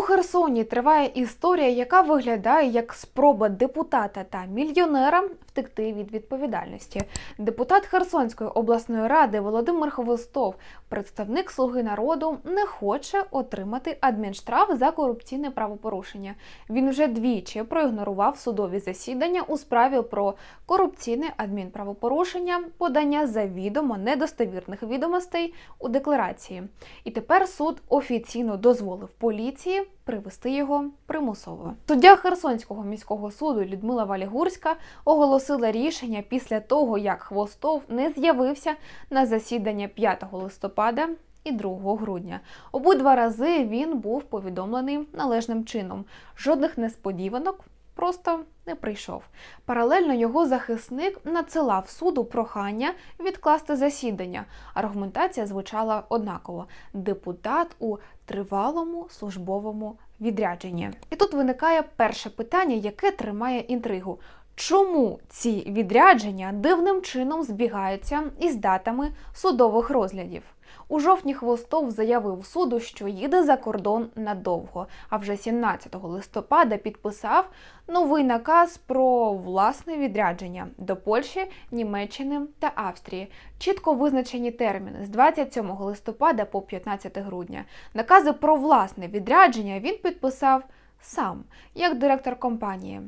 У Херсоні триває історія, яка виглядає як спроба депутата та мільйонера втекти від відповідальності. Депутат Херсонської обласної ради Володимир Хвостов, представник Слуги народу, не хоче отримати адмінштраф за корупційне правопорушення. Він вже двічі проігнорував судові засідання у справі про корупційне адмінправопорушення, подання завідомо недостовірних відомостей у декларації. І тепер суд офіційно дозволив поліції привести його примусово. Суддя Херсонського міського суду Людмила Валігурська оголосила рішення після того, як Хвостов не з'явився на засідання 5 листопада. І 2 грудня обидва рази він був повідомлений належним чином. Жодних несподіванок просто не прийшов. Паралельно його захисник надсилав суду прохання відкласти засідання. Аргументація звучала однаково: депутат у тривалому службовому відрядженні. І тут виникає перше питання, яке тримає інтригу. Чому ці відрядження дивним чином збігаються із датами судових розглядів? У жовтні Хвостов заявив суду, що їде за кордон надовго, а вже 17 листопада підписав новий наказ про власне відрядження до Польщі, Німеччини та Австрії. Чітко визначені терміни з 27 листопада по 15 грудня. Накази про власне відрядження він підписав сам, як директор компанії.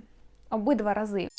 Обидва рази.